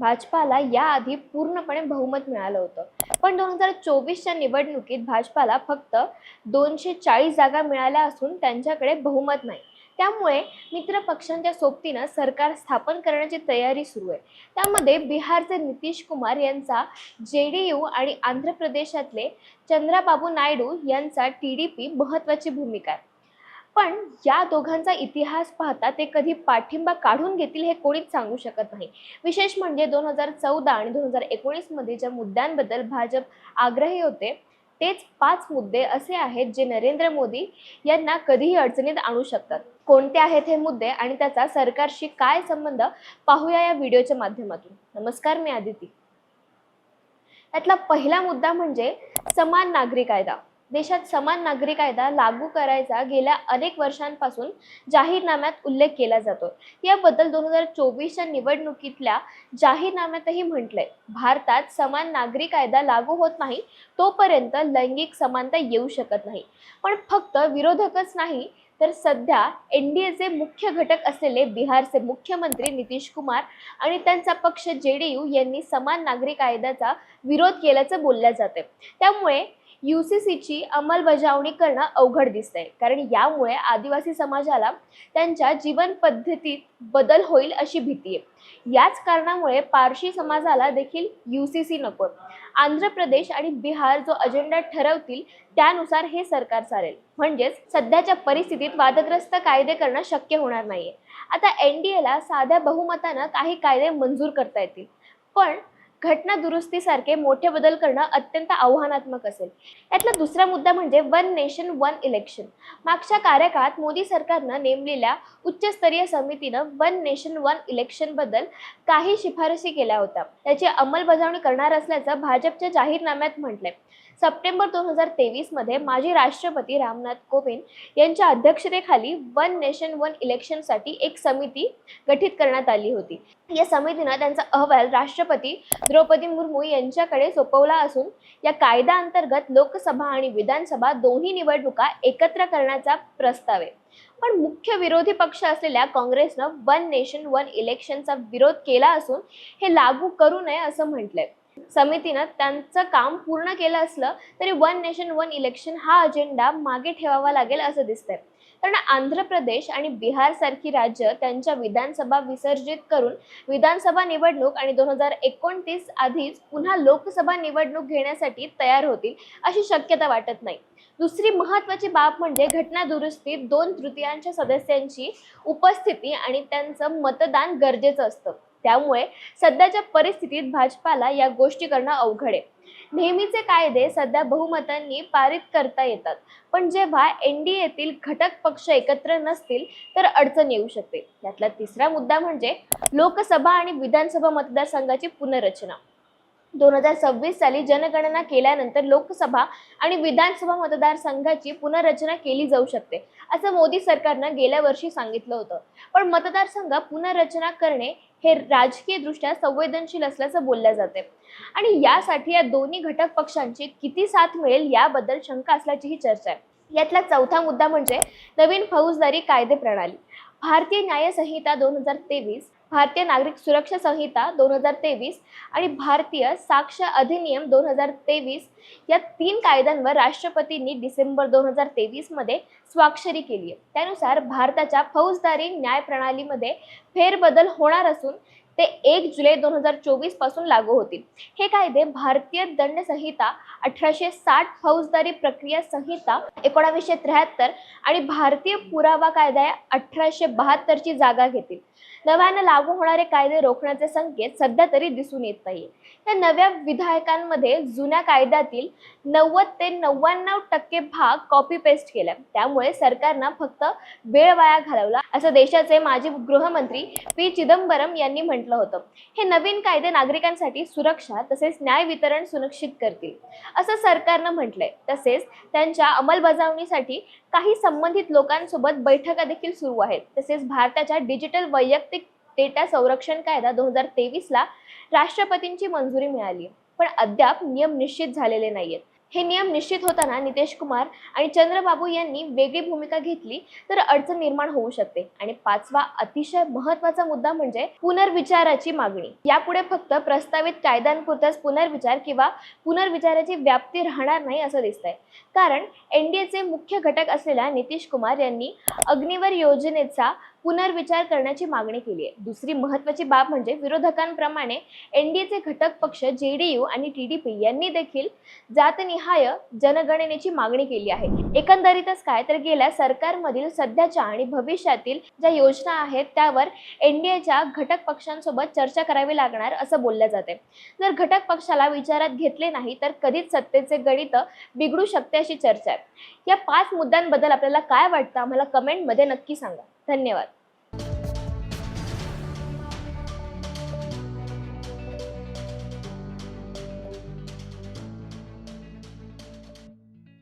भाजपाला याआधी पूर्णपणे बहुमत मिळालं होतं. पण दोन हजार चोवीसच्या निवडणुकीत भाजपाला फक्त दोनशे चाळीस जागा मिळाल्या असून त्यांच्याकडे बहुमत नाही. त्यामुळे मित्र पक्षांच्या सोबतीनं सरकार स्थापन करण्याची तयारी सुरू आहे. त्यामध्ये बिहारचे नितीश कुमार यांचा जे डी यू आणि आंध्र प्रदेशातले चंद्राबाबू नायडू यांचा टी डी पी महत्त्वाची भूमिका आहे. पण या दोघांचा इतिहास पाहता ते कधी पाठिंबा काढून घेतील हे कोणीच सांगू शकत नाही. विशेष म्हणजे दोन हजार चौदा आणि दोन हजार एकोणीसमध्ये ज्या मुद्द्यांबद्दल भाजप आग्रही होते तेच पाच मुद्दे असे आहेत जे नरेंद्र मोदी यांना कधीही अडचणीत आणू शकतात. कोणते आहेत हे मुद्दे आणि त्याचा सरकारशी काय संबंध पाहूया या व्हिडिओच्या माध्यमातून. नमस्कार मी आदिती. यातला पहिला मुद्दा म्हणजे समान नागरी कायदा. देशात समान नागरी कायदा लागू करायचा गेल्या अनेक वर्षांपासून जाहीरनाम्यात उल्लेख केला जातो. याबद्दल दोन हजार चोवीसच्या निवडणुकीतल्या जाहीरनाम्यातही म्हटलंय भारतात समान नागरी कायदा लागू होत नाही तोपर्यंत लैंगिक समानता येऊ शकत नाही. पण फक्त विरोधकच नाही तर सध्या एन डी एचे मुख्य घटक असलेले बिहारचे मुख्यमंत्री नितीश कुमार आणि त्यांचा पक्ष जे डी यू यांनी समान नागरी कायद्याचा विरोध केल्याचं बोलल्या जाते त्यामुळे यू सी सीची अंमलबजावणी करणं अवघड दिसतंय. कारण यामुळे आदिवासी समाजाला त्यांच्या जीवन पद्धतीत बदल होईल अशी भीती आहे. याच कारणामुळे पारशी समाजाला देखील यू सी सी नको. आंध्र प्रदेश आणि बिहार जो अजेंडा ठरवतील त्यानुसार हे सरकार चालेल. म्हणजेच सध्याच्या परिस्थितीत वादग्रस्त कायदे करणं शक्य होणार नाहीये. आता एन डी एला साध्या बहुमतानं काही कायदे मंजूर करता येतील. पण घटना दुरुस्तीसारखे मोठे बदल करणं अत्यंत आव्हानात्मक असेल. यातला दुसरा मुद्दा म्हणजे वन नेशन वन इलेक्शन. मागच्या कार्यकाळात मोदी सरकारनं नेमलेल्या उच्चस्तरीय समितीनं वन नेशन वन इलेक्शनबद्दल काही शिफारसी केल्या होत्या. त्याची अंमलबजावणी करणार असल्याचं भाजपच्या जाहीरनाम्यात म्हटलंय. सप्टेंबर दोन हजार तेवीसमध्ये माजी राष्ट्रपती रामनाथ कोविंद यांच्या अध्यक्षतेखाली वन नेशन वन इलेक्शनसाठी एक समिती गठीत करण्यात आली होती. या समितीनं त्यांचा अहवाल राष्ट्रपती द्रौपदी मुर्मू यांच्याकडे सोपवला असून या कायद्याअंतर्गत लोकसभा आणि विधानसभा दोन्ही निवडणुका एकत्र करण्याचा प्रस्ताव आहे. पण मुख्य विरोधी पक्ष असलेल्या काँग्रेसनं वन नेशन वन इलेक्शनचा विरोध केला असून हे लागू करू नये असं म्हटलंय. समितीनं त्यांचं काम पूर्ण केलं असलं तरी वन नेशन वन इलेक्शन हा अजेंडा मागे ठेवावा लागेल असं दिसतंय. कारण आंध्र प्रदेश आणि बिहार सारखी राज्य त्यांच्या विधानसभा विसर्जित करून विधानसभा निवडणूक आणि दोन हजार एकोणतीस आधीच पुन्हा लोकसभा निवडणूक घेण्यासाठी तयार होतील अशी शक्यता वाटत नाही. दुसरी महत्वाची बाब म्हणजे घटना दुरुस्तीत दोन तृतीयांश सदस्यांची उपस्थिती आणि त्यांचं मतदान गरजेचं असतं. त्यामुळे सध्याच्या परिस्थितीत भाजपाला या गोष्टी करणं अवघड आहे. नेहमीचे कायदे सध्या बहुमतांनी पारित करता येतात. पण जेव्हा एन डी एतील घटक पक्ष एकत्र नसतील तर अडचण येऊ शकते. यातला तिसरा मुद्दा म्हणजे लोकसभा आणि विधानसभा मतदारसंघाची पुनर्रचना. दोन हजार सव्वीस साली जनगणना केल्यानंतर लोकसभा आणि विधानसभा मतदारसंघाची पुनर्रचना केली जाऊ शकते असं मोदी सरकारनं गेल्या वर्षी सांगितलं होतं. पण मतदारसंघ पुनर्रचना करणे हे राजकीयदृष्ट्या संवेदनशील असल्याचं बोललं जाते. आणि यासाठी या दोन्ही घटक पक्षांची किती साथ मिळेल याबद्दल शंका असल्याचीही चर्चा आहे. यातला चौथा मुद्दा म्हणजे नवीन फौजदारी कायदे प्रणाली भारतीय न्यायसंहिता दोन हजार तेवीस भारतीय नागरिक सुरक्षा संहिता दोन हजार तेवीस आणि भारतीय साक्ष अधिनियम दोन हजार तेवीस या तीन कायद्यांवर राष्ट्रपतींनी डिसेंबर दोन हजार तेवीसमध्ये स्वाक्षरी केली आहे. त्यानुसार भारताच्या फौजदारी न्याय प्रणालीमध्ये फेरबदल होणार असून ते एक जुलै दोन हजार चोवीसपासून लागू होतील. हे कायदे भारतीय दंड संहिता अठराशे साठ फौजदारी प्रक्रिया संहिता एकोणावीसशे त्र्याहत्तर आणि भारतीय पुरावा कायदा अठराशे बहात्तरची जागा घेतील. नव्यानं लागू होणारे कायदे रोखण्याचे संकेत सध्या तरी दिसून येत नाही या नव्या विधायकांमध्ये जुन्या कायद्यातील नव्वद ते नव्याण्णव टक्के भाग कॉपी पेस्ट केला त्यामुळे सरकारनं फक्त वेळ वाया घालवला असं देशाचे माजी गृहमंत्री पी चिदंबरम यांनी म्हटलं होतं. हे नवीन कायदे नागरिकांसाठी सुरक्षा तसेच न्याय वितरण सुनिश्चित करतील. असं सरकारनं म्हटलंय. तसेच त्यांच्या अंमलबजावणीसाठी काही संबंधित लोकांसोबत बैठका देखील सुरू आहेत. तसेच भारताच्या डिजिटल वैयक्तिक डेटा संरक्षण कायदा दोन हजार तेवीसला राष्ट्रपतींची मंजुरी मिळाली. पण अद्याप नियम निश्चित झालेले नाहीयेत. हे नियम निश्चित होताना नितेश कुमार आणि चंद्रबाबू यांनी वेगळी भूमिका घेतली तर अडचण निर्माण होऊ शकते. आणि पाचवा अतिशय महत्त्वाचा मुद्दा म्हणजे पुनर्विचाराची मागणी. यापुढे फक्त प्रस्तावित कायद्यांपुरताच पुनर्विचार किंवा पुनर्विचाराची व्याप्ती राहणार नाही असं दिसतंय. कारण एनडीएचे मुख्य घटक असलेल्या नितीश कुमार यांनी अग्निवर योजनेचा पुनर्विचार करण्याची मागणी केली आहे. दुसरी महत्वाची बाब म्हणजे विरोधकांप्रमाणे एनडीएचे घटक पक्ष जेडीयू आणि टीडीपी यांनी देखील जातनिहाय जनगणनेची मागणी केली आहे. एकंदरीतच काय तर गेल्या सरकारमधील सध्याच्या आणि भविष्यातील ज्या योजना आहेत त्यावर एनडीएच्या घटक पक्षांसोबत चर्चा करावी लागणार असं बोललं जाते जर घटक पक्षाला विचारात घेतले नाही तर कधीच सत्तेचे गणित बिघडू शकते अशी चर्चा आहे. या पाच मुद्द्यांबद्दल आपल्याला काय वाटतं? आम्हाला कमेंटमध्ये नक्की सांगा. धन्यवाद.